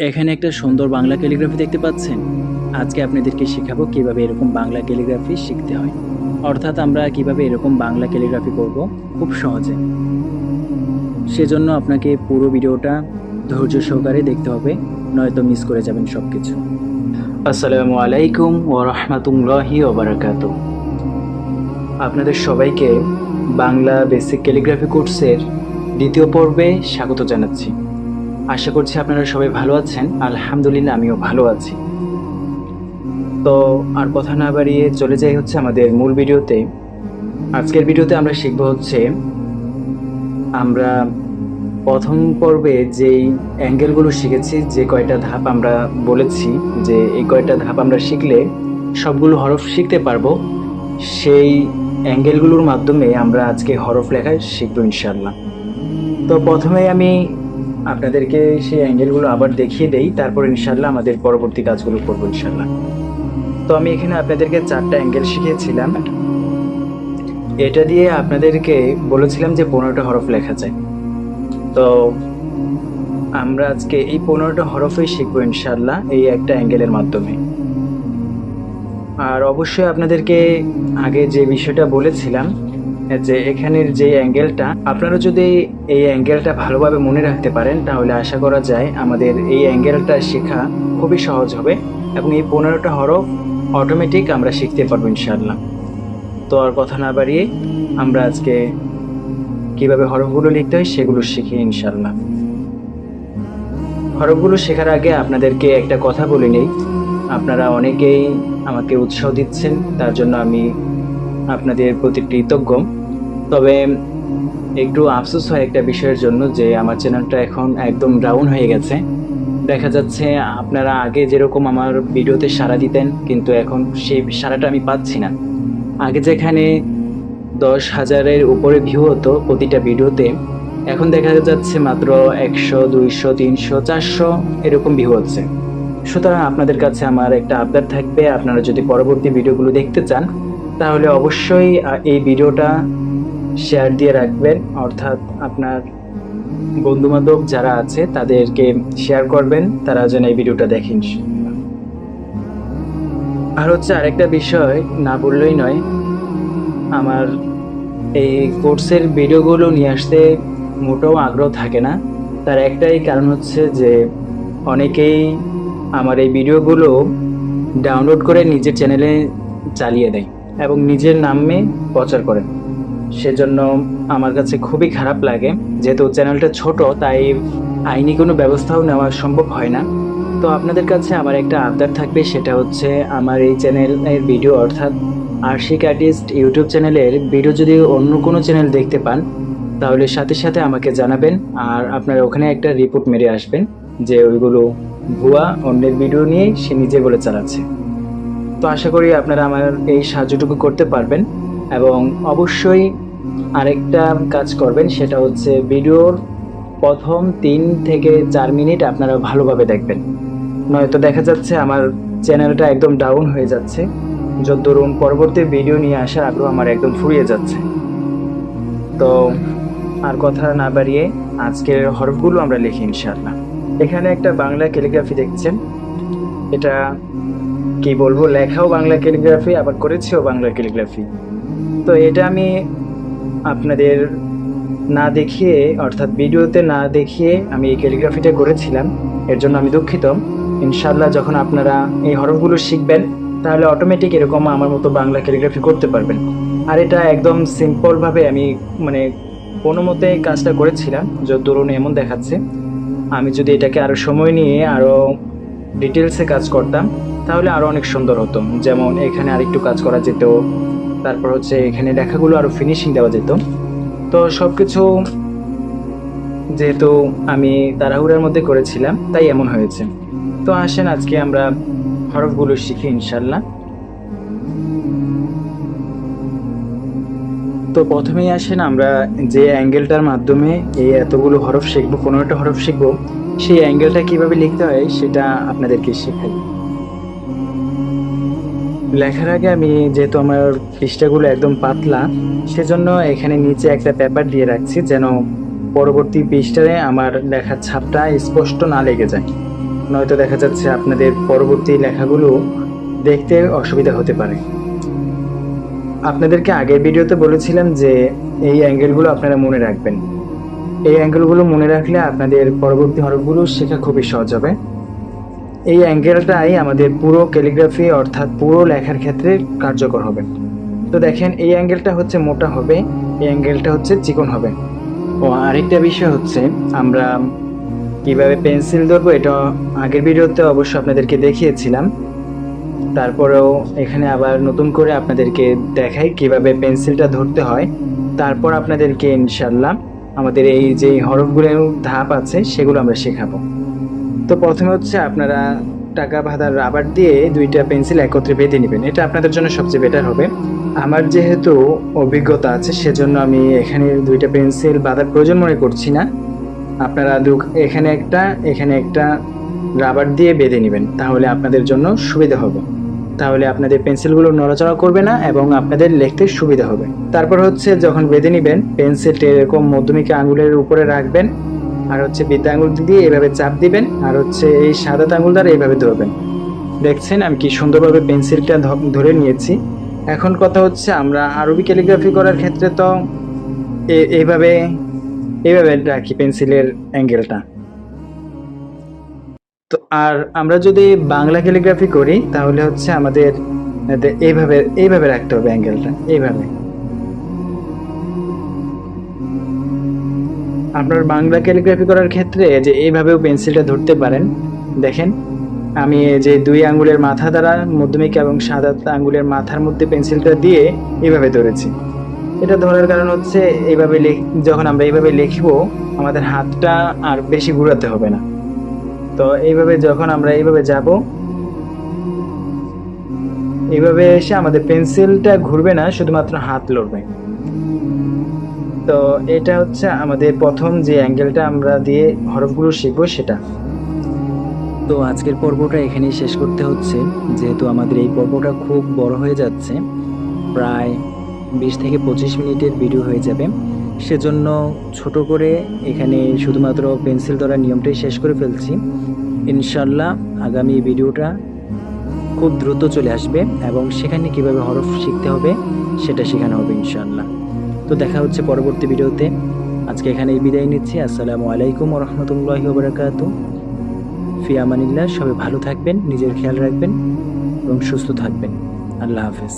এখানে একটা সুন্দর বাংলা ক্যালিগ্রাফি দেখতে পাচ্ছেন। আজকে আপনাদেরকে শেখাবো কীভাবে এরকম বাংলা ক্যালিগ্রাফি শিখতে হয়। অর্থাৎ আমরা কীভাবে এরকম বাংলা ক্যালিগ্রাফি করব খুব সহজে। সেজন্য আপনাকে পুরো ভিডিওটা ধৈর্য সহকারে দেখতে হবে, নয়তো মিস করে যাবেন সব কিছু আসসালামু আলাইকুম ও রহমতুল্লাহি ওবরাকাত আপনাদের সবাইকে বাংলা বেসিক ক্যালিগ্রাফি কোর্সের দ্বিতীয় পর্বে স্বাগত জানাচ্ছি। আশা করছি আপনারা সবাই ভালো আছেন। আলহামদুলিল্লাহ, আমিও ভালো আছি। তো আর কথা না বাড়িয়ে চলে যাই হচ্ছে আমাদের মূল ভিডিওতে। আজকের ভিডিওতে আমরা শিখব হচ্ছে, আমরা প্রথম পর্বে যেই অ্যাঙ্গেলগুলো শিখেছি, যে কয়টা ধাপ আমরা বলেছি, যে এই কয়টা ধাপ আমরা শিখলে সবগুলো হরফ শিখতে পারব, সেই অ্যাঙ্গেলগুলোর মাধ্যমে আমরা আজকে হরফ লেখা শিখব ইনশাল্লাহ তো প্রথমে আমি আপনাদেরকে সেই অ্যাঙ্গেলগুলো আবার দেখিয়ে দেই, তারপর ইনশাল্লাহ আমাদের পরবর্তী কাজগুলো করব ইনশাল্লাহ তো আমি এখানে আপনাদেরকে চারটা অ্যাঙ্গেল শিখিয়েছিলাম। এটা দিয়ে আপনাদেরকে বলেছিলাম যে পনেরোটা হরফ লেখা যায়। তো আমরা আজকে এই পনেরোটা হরফই শিখব ইনশাল্লাহ এই একটা অ্যাঙ্গেলের মাধ্যমে। আর অবশ্যই আপনাদেরকে আগে যে বিষয়টা বলেছিলাম যে এখানের যে অ্যাঙ্গেলটা, আপনারা যদি এই অ্যাঙ্গেলটা ভালোভাবে মনে রাখতে পারেন, তাহলে আশা করা যায় আমাদের এই অ্যাঙ্গেলটা শেখা খুবই সহজ হবে এবং এই পনেরোটা হরফ অটোমেটিক আমরা শিখতে পারব ইনশাল্লাহ তো আর কথা না বাড়িয়ে আমরা আজকে কীভাবে হরফগুলো লিখতে হয় সেগুলো শিখি ইনশাল্লাহ হরফগুলো শেখার আগে আপনাদেরকে একটা কথা বলে নেই। আপনারা অনেকেই আমাকে উৎসাহ দিচ্ছেন, তার জন্য আমি আপনাদের প্রতি কৃতজ্ঞ। তবে একটু আফসোস হয় একটা বিষয়ের জন্য যে আমার চ্যানেলটা এখন একদম ডাউন হয়ে গেছে। দেখা যাচ্ছে আপনারা আগে যেরকম আমার ভিডিওতে সাড়া দিতেন, কিন্তু এখন সেই সাড়াটা আমি পাচ্ছি না। আগে যেখানে দশ হাজারের উপরে ভিউ হতো প্রতিটা ভিডিওতে, এখন দেখা যাচ্ছে মাত্র একশো, দুইশো, তিনশো, চারশো এরকম ভিউ হচ্ছে। সুতরাং আপনাদের কাছে আমার একটা আবদার থাকবে। আপনারা যদি পরবর্তী ভিডিওগুলো দেখতে চান তাহলে অবশ্যই এই ভিডিওটা শেয়ার দিয়ে রাখবেন। অর্থাৎ আপনার বন্ধুবান্ধব যারা আছে, তাদেরকে শেয়ার করবেন, তারা যেন এই ভিডিওটা দেখেন। আর হচ্ছে আরেকটা বিষয়, না বললেই নয়, আমার এই কোর্সের ভিডিওগুলো নিয়ে আসতে মোটেও আগ্রহ থাকে না। তার একটাই কারণ হচ্ছে যে, অনেকেই আমার এই ভিডিওগুলো ডাউনলোড করে নিজের চ্যানেলে চালিয়ে দেয়। এবং নিজের নামে প্রচার করেন সেজন্য আমার কাছে খুবই খারাপ লাগে, যেহেতু চ্যানেলটা ছোট, তাই আইনি কোনো ব্যবস্থাও নেওয়া সম্ভব হয় না। তো আপনাদের কাছে আমার একটা আবদার থাকবে, সেটা হচ্ছে আমার এই চ্যানেলের ভিডিও, অর্থাৎ আর্শিক আর্টিস্ট ইউটিউব চ্যানেলের ভিডিও যদি অন্য কোনো চ্যানেল দেখতে পান, তাহলে সাথে সাথে আমাকে জানাবেন, আর আপনারা ওখানে একটা রিপোর্ট মেরে আসবেন যে ওইগুলো ভুয়া অন্যের ভিডিও নিয়ে সে নিজে বলে চালাচ্ছে। তো আশা করি আপনারা আমার এই সাহায্যটুকু করতে পারবেন এবং অবশ্যই আরেকটা কাজ করবেন, সেটা হচ্ছে ভিডিওর প্রথম তিন থেকে চার মিনিট আপনারা ভালোভাবে দেখবেন। নয়তো দেখা যাচ্ছে আমার চ্যানেলটা একদম ডাউন হয়ে যাচ্ছে, যত ধরুন পরবর্তী ভিডিও নিয়ে আসার আগ্রহ আমার একদম ফুরিয়ে যাচ্ছে। তো আর কথা না বাড়িয়ে আজকের হরফগুলো আমরা লিখি ইনশাআল্লাহ। এখানে একটা বাংলা ক্যালিগ্রাফি দেখছেন, এটা কি বলব, লেখাও বাংলা ক্যালিগ্রাফি আবার করেছেও বাংলা ক্যালিগ্রাফি তো এটা আমি আপনাদের না দেখিয়ে, অর্থাৎ ভিডিওতে না দেখিয়ে আমি এই ক্যালিগ্রাফিটা করেছিলাম। এর জন্য আমি দুঃখিত। ইনশাল্লাহ যখন আপনারা এই হরফগুলো শিখবেন, তাহলে অটোমেটিক এরকম আমার মতো বাংলা ক্যালিগ্রাফি করতে পারবেন। আর এটা একদম সিম্পলভাবে আমি মানে কোনো মতে কাজটা করেছিলাম, যত ধরুন এমন দেখাচ্ছে। আমি যদি এটাকে আরও সময় নিয়ে আরও ডিটেলসে কাজ করতাম তাহলে আরও অনেক সুন্দর হতো। যেমন এখানে আরেকটু কাজ করা যেত, তারপর হচ্ছে এখানে লেখাগুলো আরও ফিনিশিং দেওয়া যেত। তো সব কিছু যেহেতু আমি তাড়াহুড়ার মধ্যে করেছিলাম, তাই এমন হয়েছে। তো আসেন, আজকে আমরা হরফগুলো শিখি ইনশাল্লাহ তো প্রথমেই আসেন, আমরা যে অ্যাঙ্গেলটার মাধ্যমে এই এতগুলো হরফ শিখব, পনেরোটা হরফ শিখব, সেই অ্যাঙ্গেলটা কীভাবে লিখতে হয় সেটা আপনাদেরকে শেখাই। লেখার আগে আমি যেহেতু আমার পৃষ্ঠাগুলো একদম পাতলা, সেজন্য এখানে নিচে একটা পেপার দিয়ে রাখছি যেন পরবর্তী পৃষ্ঠায় আমার লেখার ছাপটা স্পষ্ট না লেগে যায়। নয়তো দেখা যাচ্ছে আপনাদের পরবর্তী লেখাগুলো দেখতে অসুবিধা হতে পারে। আপনাদেরকে আগের ভিডিওতে বলেছিলাম যে এই অ্যাঙ্গেলগুলো আপনারা মনে রাখবেন। এই অ্যাঙ্গেলগুলো মনে রাখলে আপনাদের পরবর্তী হরফগুলো শেখা খুবই সহজ হবে। এই অ্যাঙ্গেলটাই আমাদের পুরো ক্যালিগ্রাফি অর্থাৎ পুরো লেখার ক্ষেত্রে কার্যকর হবে। তো দেখেন, এই অ্যাঙ্গেলটা হচ্ছে মোটা হবে, এই অ্যাঙ্গেলটা হচ্ছে চিকন হবে। ও, আরেকটা বিষয় হচ্ছে, আমরা কীভাবে পেন্সিল ধরবো এটা আগের ভিডিওতে অবশ্য আপনাদেরকে দেখিয়েছিলাম। তারপরেও এখানে আবার নতুন করে আপনাদেরকে দেখাই কীভাবে পেন্সিলটা ধরতে হয়। তারপর আপনাদেরকে ইনশাল্লাহ আমাদের এই যে হরফগুলোর ধাপ আছে, সেগুলো আমরা শেখাবো। তো প্রথমে হচ্ছে আপনারা টাকা ভাতার রাবার দিয়ে দুইটা পেন্সিল একত্রে বেঁধে নেবেন। এটা আপনাদের জন্য সবচেয়ে বেটার হবে। আমার যেহেতু অভিজ্ঞতা আছে, সেজন্য আমি এখানে দুইটা পেন্সিল বাঁধার প্রয়োজন মনে করছি না। আপনারা দু- এখানে একটা এখানে একটা রাবার দিয়ে বেঁধে নেবেন, তাহলে আপনাদের জন্য সুবিধা হবে। তাহলে আপনাদের পেন্সিলগুলো নড়াচড়া করবে না এবং আপনাদের লিখতে সুবিধা হবে। তারপর হচ্ছে যখন বেঁধে নেবেন, পেন্সিলটি এরকম মধ্যমিকা আঙুলের উপরে রাখবেন? আর হচ্ছে বিদ্যা আঙুল দিয়ে এভাবে চাপ দিবেন, আর হচ্ছে এই সাদা আঙুল দ্বারা এইভাবে ধরবেন দেখছেন, আমি কি সুন্দরভাবে পেন্সিলটা ধরে নিয়েছি। এখন কথা হচ্ছে, আমরা আরবি ক্যালিগ্রাফি করার ক্ষেত্রে তো এইভাবে এইভাবে রাখি পেন্সিলের অ্যাঙ্গেলটা। তো আর আমরা যদি বাংলা ক্যালিগ্রাফি করি, তাহলে হচ্ছে আমাদের এইভাবে এইভাবে রাখতে হবে অ্যাঙ্গেলটা এইভাবে আপনার বাংলা ক্যালিগ্রাফি করার ক্ষেত্রে যে এইভাবেও পেন্সিলটা ধরতে পারেন, দেখেন, আমি যে দুই আঙ্গুলের মাথা দ্বারা মধ্যমিকা এবং সাদা আঙ্গুলের মাথার মধ্যে পেন্সিলটা দিয়ে এইভাবে ধরেছি। এটা ধরার কারণ হচ্ছে এইভাবে যখন আমরা এইভাবে লিখব, আমাদের হাতটা আর বেশি ঘুরাতে হবে না। তো এইভাবে যখন আমরা এইভাবে যাব, এইভাবে এসে আমাদের পেন্সিলটা ঘুরবে না, শুধুমাত্র হাত লড়বে। তো এটা হচ্ছে আমাদের প্রথম যে অ্যাঙ্গেলটা আমরা দিয়ে হরফগুলো শিখব সেটা। তো আজকের পর্বটা এখানেই শেষ করতে হচ্ছে। যেহেতু আমাদের এই পর্বটা খুব বড় হয়ে যাচ্ছে, প্রায় বিশ থেকে পঁচিশ মিনিটের ভিডিও হয়ে যাবে। সেজন্য ছোট করে এখানে শুধুমাত্র পেন্সিল ধরার নিয়মটাই শেষ করে ফেলছি। ইনশাল্লাহ আগামী ভিডিওটা খুব দ্রুত চলে আসবে এবং সেখানে কীভাবে হরফ শিখতে হবে সেটা শেখানো হবে ইনশাল্লাহ। তো দেখা হচ্ছে পরবর্তী ভিডিওতে। আজকে এখানেই বিদায় নিচ্ছি। আসসালামু আলাইকুম রহমতুল্লাহি বরাকাত ফি আমানিল্লাহ সবাই ভালো থাকবেন, নিজের খেয়াল রাখবেন এবং সুস্থ থাকবেন। আল্লাহ হাফেজ।